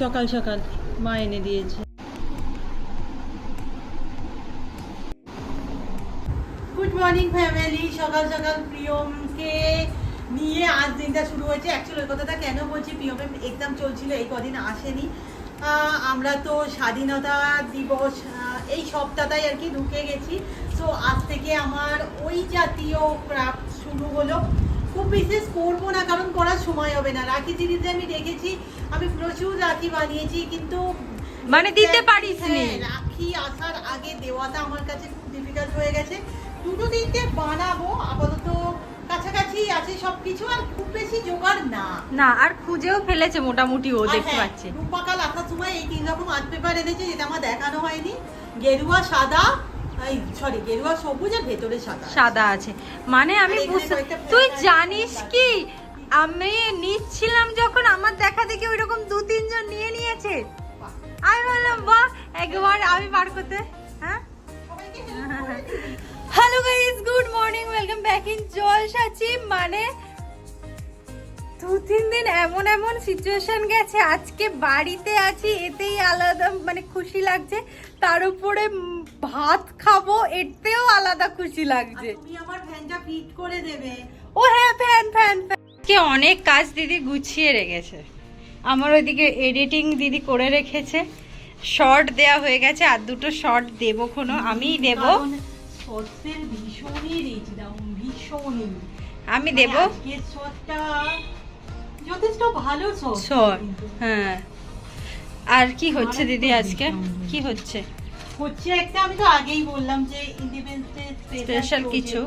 সকাল সকাল মা এনে দিয়েছে। গুড মর্নিং ফ্যামিলি সকাল সকাল প্রিয়মকে নিয়ে আজ দিনটা শুরু হয়েছে। অ্যাকচুয়ালি ওই কথাটা কেন বলছি? প্রিয়মের এক্সাম চলছিল, এই কদিন আসেনি। আমরা তো স্বাধীনতা দিবস এই সপ্তাহটাই আর কি ঢুকে গেছি। সো আজ থেকে আমার ওই জাতীয় ক্রাফট শুরু হলো। খুব বিশেষ করব না কারণ করার সময় হবে না। রাখি দিদিতে আমি দেখেছি আমি প্রচুর রাখি বানিয়েছি কিন্তু মানে দিতে পারিসনি। হ্যাঁ, রাখি আসার আগে দেওয়াটা আমার কাছে খুব ডিফিকাল্ট হয়ে গেছে। দুটো তিনটে বানাবো আপাতত কাছাকাছি আছে সবকিছু আর খুব বেশি জোগাড় না। না আর খুঁজেও ফেলেছে মোটামুটি ও দেখতে হ্যাঁ, পাচ্ছে। রূপাকাল আসার সময় এই তিন রকম আর্ট পেপার এনেছে যেটা আমার দেখানো হয়নি। গেরুয়া সাদা সরি গেরুয়া সবুজ আর ভেতরে সাদা সাদা আছে। মানে আমি বুঝতে তুই জানিস কি? আমি নিচ্ছিলাম যখন আমার দেখা দেখে ওইরকম দু তিনজন নিয়ে নিয়েছে। আমি বললাম বাহ একবার আমি বার করতে। হ্যাঁ। Hello guys good morning welcome back in জলসাচি মানে দু তিন দিন এমন এমন সিচুয়েশন গেছে। আজকে বাড়িতে আছি এতেই আলাদা মানে খুশি লাগছে। তার উপরে ভাত খাব এতেও আলাদা খুশি লাগছে। তুমি আমার ফ্যানটা ফিট করে দেবে। ও হ্যাঁ ফ্যান ফ্যান কে অনেক কাজ দিদি গুছিয়ে রেখেছে। আমার ওইদিকে এডিটিং দিদি করে রেখেছে। শর্ট দেয়া হয়ে গেছে আর দুটো শর্ট দেবো কোনো আমিই দেবো। শর্টসের ভীষণই রিচ দাম ভীষণই। আমি দেব। আজকের শর্টটা যথেষ্ট ভালো শর্ট হ্যাঁ। আর কি হচ্ছে দিদি আজকে? কি হচ্ছে? হচ্ছে একটা আমি তো আগেই বললাম যে ইন্ডিপেন্ডেন্স Special কিছু।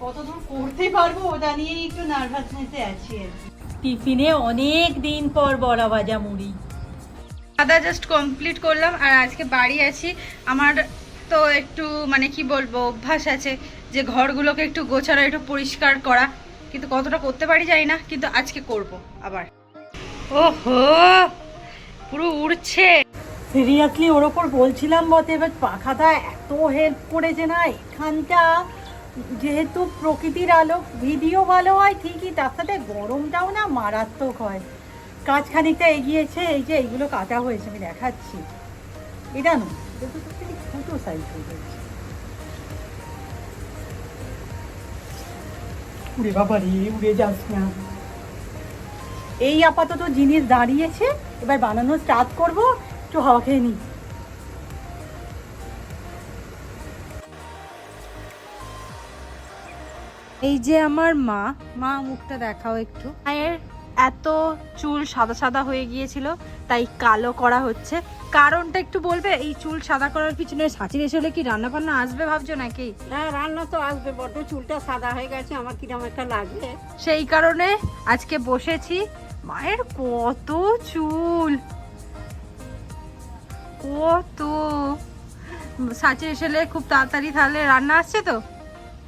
কতদূর করতে পারব ওটা নিয়ে একটু নার্ভাসনেসে আছি আর কি। টিফিনে অনেক দিন পর বড়া ভাজা মুড়ি। খাওয়া জাস্ট কমপ্লিট করলাম আর আজকে বাড়ি আছি। আমার তো একটু মানে কি বলব অভ্যাস আছে যে ঘরগুলোকে একটু গোছানো একটু পরিষ্কার করা। কিন্তু কতটা করতে পারি জানি না কিন্তু আজকে করব আবার। ওহো! পুরো উড়ছে। সিরিয়াসলি ওর ওপর বলছিলাম বটে এবার পাখাটা এত হেল্প করেছে না এখানটা যেহেতু প্রকৃতির আলো ভিডিও ভালো হয় ঠিকই তার সাথে গরমটাও না মারাত্মক হয়। কাজ খানিকটা এগিয়েছে এই যে এইগুলো কাটা হয়েছে আমি দেখাচ্ছি। এটা না এটা তো সত্যি ছোটো সাইজ হয়ে গেছে। উড়ে বাবা রে উড়ে যাস না। এই আপাতত জিনিস দাঁড়িয়েছে এবার বানানো স্টার্ট করব। একটু হাওয়া খেয়ে নিই। এই যে আমার মা মা মুখটা দেখাও একটু। মায়ের এত চুল সাদা সাদা হয়ে গিয়েছিল তাই কালো করা হচ্ছে। কারণটা একটু বলবে? এই চুল সাদা করার পিছনে সাচির এসে হলে কি রান্না বান্না আসবে ভাবছ নাকি? হ্যাঁ রান্না তো আসবে বড্ড চুলটা সাদা হয়ে গেছে আমার কিরম একটা লাগবে। সেই কারণে আজকে বসেছি মায়ের কত চুল! কত সাচে এসেলে খুব তাড়াতাড়ি তাহলে রান্না আসছে তো?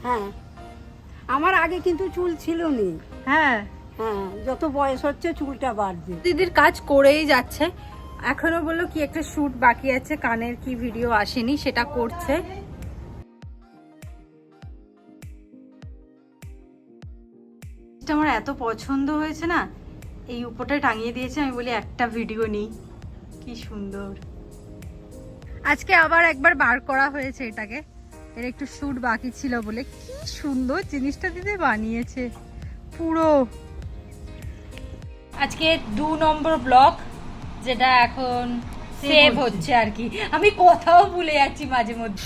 হ্যাঁ। আমার আগে কিন্তু চুল ছিল নি হ্যাঁ। হ্যাঁ যত বয়স হচ্ছে চুলটা বাড়ছে। দিদির কাজ করেই যাচ্ছে। এখনও বলল কি একটা শুট বাকি আছে কানের কি ভিডিও আসেনি সেটা করছে। এটা আমার এত পছন্দ হয়েছে না এই উপরটা টাঙিয়ে দিয়েছে আমি বলি একটা ভিডিও নিই। কি সুন্দর। আজকে আবার একবার বার করা হয়েছে এটাকে। এর একটু শুট বাকি ছিল বলে। কি সুন্দর জিনিসটা দিদি বানিয়েছে। পুরো। আজকে দু নম্বর ব্লক যেটা এখন সেভ হচ্ছে আর কি। আমি কথাও ভুলে যাচ্ছি মাঝে মধ্যে।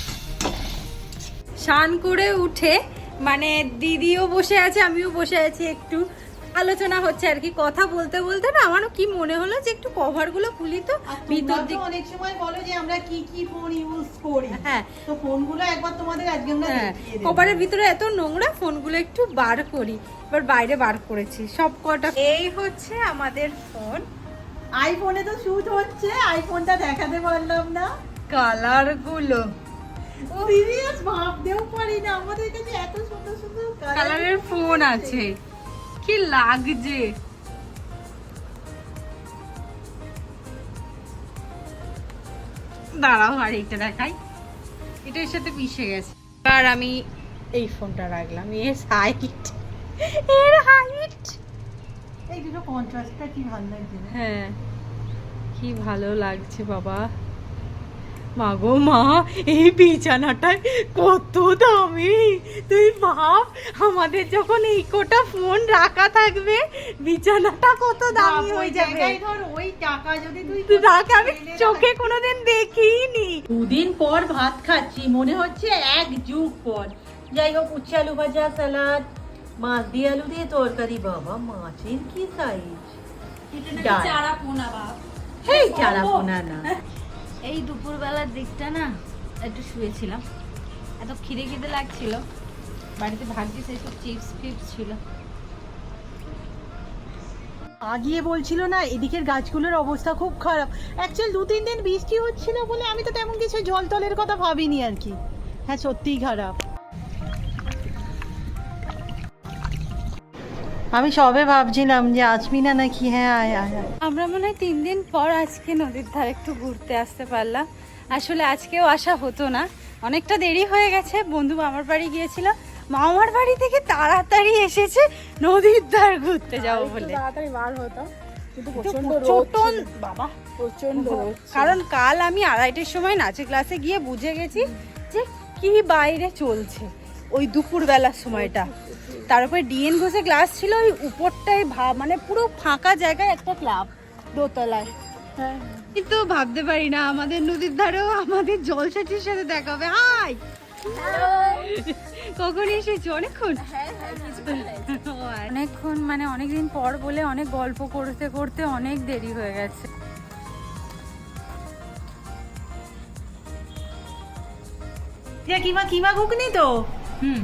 স্নান করে উঠে মানে দিদিও বসে আছে আমিও বসে আছি একটু। আলোচনা হচ্ছে আর কি কথা বলতে বলতে না আমারও কি মনে হলো যে একটু কভারগুলো খুলি তো ভিতর দিক। অনেক সময় বলো যে আমরা কি কি ফোন ইউজ করি। হ্যাঁ। তো ফোনগুলো একবার তোমাদের আজকে আমরা হ্যাঁ দেখিয়ে দেবো। কভারের ভিতরে এত নোংরা ফোনগুলো একটু বার করি। এবার বাইরে বার করেছি সব কটা এই হচ্ছে আমাদের ফোন আইফোনে তো শুট হচ্ছে আইফোনটা দেখাতে পারলাম না। কালারগুলো। সিরিয়াস ভাবতেও পারি না আমাদের কাছে এত সুন্দর সুন্দর কালারের ফোন আছে। কি লাগছে? দাঁড়াও আর এটা দেখাই। এটার সাথে মিশে গেছে। আর আমি এই ফোনটা রাখলাম এর হাইট এর হাইট এই দুটো কন্ট্রাস্টটা কি ভালো লাগছে হ্যাঁ কি ভালো লাগছে বাবা। মা গো মা এই বিছানাটায় কত দামি। তুই ভাব আমাদের যখন এই কোটা ফোন রাখা থাকবে বিছানাটা কত দামি হয়ে যাবে। ধর ওই টাকা যদি তুই তুই রাখ আমি চোখে কোনোদিন দেখিনি। দুদিন পর ভাত খাচ্ছি মনে হচ্ছে এক যুগ পর। যাই হোক উচ্ছে আলু ভাজা স্যালাড মাছ দিয়ে আলু দিয়ে তরকারি। বাবা মাছের কি সাইজ চারা পোনা বাপ হেই চারা পোনা না। এই দুপুরবেলার দিকটা না, একটু শুয়েছিলাম। এত খিদে খিদে লাগছিল। বাড়িতে ভাগ্যিস এইসব চিপস ফিপস ছিল। আগিয়ে বলছিল না, এদিকের গাছগুলোর অবস্থা খুব খারাপ। অ্যাকচুয়ালি দু তিন দিন বৃষ্টি হচ্ছিল বলে আমি তো তেমন কিছু জল টলের কথা ভাবিনি আর কি। হ্যাঁ সত্যিই খারাপ। আমি সবে ভাবছিলাম যে আসবি না নাকি হ্যাঁ আয় আয়। আমরা মনে হয় তিন দিন পর আজকে নদীর ধারে একটু ঘুরতে আসতে পারলাম। আসলে আজকেও আসা হতো না। অনেকটা দেরি হয়ে গেছে বন্ধু মামার বাড়ি গিয়েছিল। মামার বাড়ি থেকে তাড়াতাড়ি এসেছে নদীর ধার ঘুরতে যাব বলে। তাড়াতাড়ি বার। বাবা প্রচণ্ড কারণ কাল আমি আড়াইটের সময় নাচে ক্লাসে গিয়ে বুঝে গেছি যে কি বাইরে চলছে। ওই দুপুরবেলার সময়টা। তারপরে ডিএন ঘোষে ক্লাস ছিল ওই উপরটায় ভা মানে পুরো ফাঁকা জায়গায় একটা ক্লাব দোতলায়। হ্যাঁ। কিন্তু ভাবতে পারি না আমাদের নদীর ধারেও আমাদের জলসাচির সাথে দেখা হবে। হাই! কখন এসেছ? অনেকক্ষণ? অনেকক্ষণ মানে অনেকদিন পর বলে অনেক গল্প করতে করতে অনেক দেরি হয়ে গেছে। কিমা কিমা ঘুগনি তো? হুম।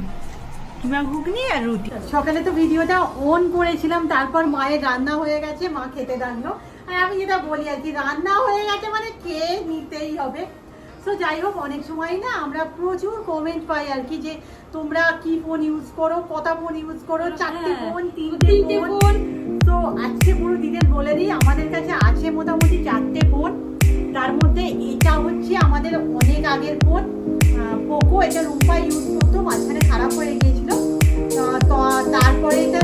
কিমা ঘুগনি আর রুটি। সকালে তো ভিডিওটা অন করেছিলাম তারপর মায়ের রান্না হয়ে গেছে মা খেতে ডাকলো আর আমি যেটা বলি আর কি রান্না হয়ে গেছে মানে খেয়ে নিতেই হবে। তো যাই হোক অনেক সময় না আমরা প্রচুর কমেন্ট পাই আর কি যে তোমরা কি ফোন ইউজ করো কত ফোন ইউজ করো চারটে হ্যাঁ, ফোন তিনটে ফোন। তো আজকে পুরো ডিটেল বলে দিই আমাদের কাছে আছে মোটামুটি চারটে ফোন তার মধ্যে এটা হচ্ছে আমাদের অনেক আগের ফোন এটা রূপা ইউজ করতো মাঝখানে খারাপ হয়ে গিয়েছিল। তারপরে এটা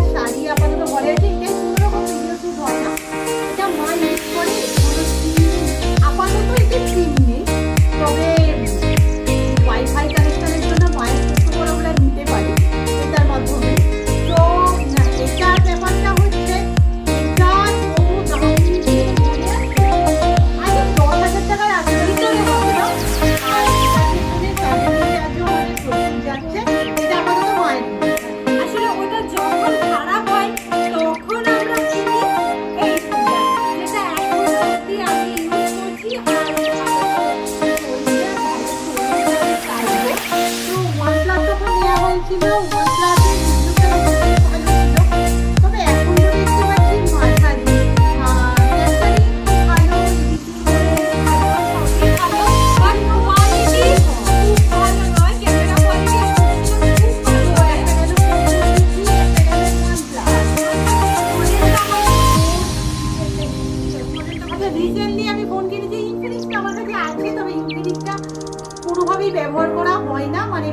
কোনোভাবেই ব্যবহার করা হয় না। মানে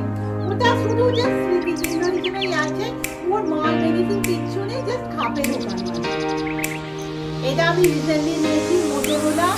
ওটা শুধু যে স্মৃতিচিহ্ন হিসেবেই আছে। ওর মাল মেডিসিন কিচ্ছু নেই জাস্ট খাপে দোকান। এটা আমি রিসেন্টলি নিয়েছি মোটরোলা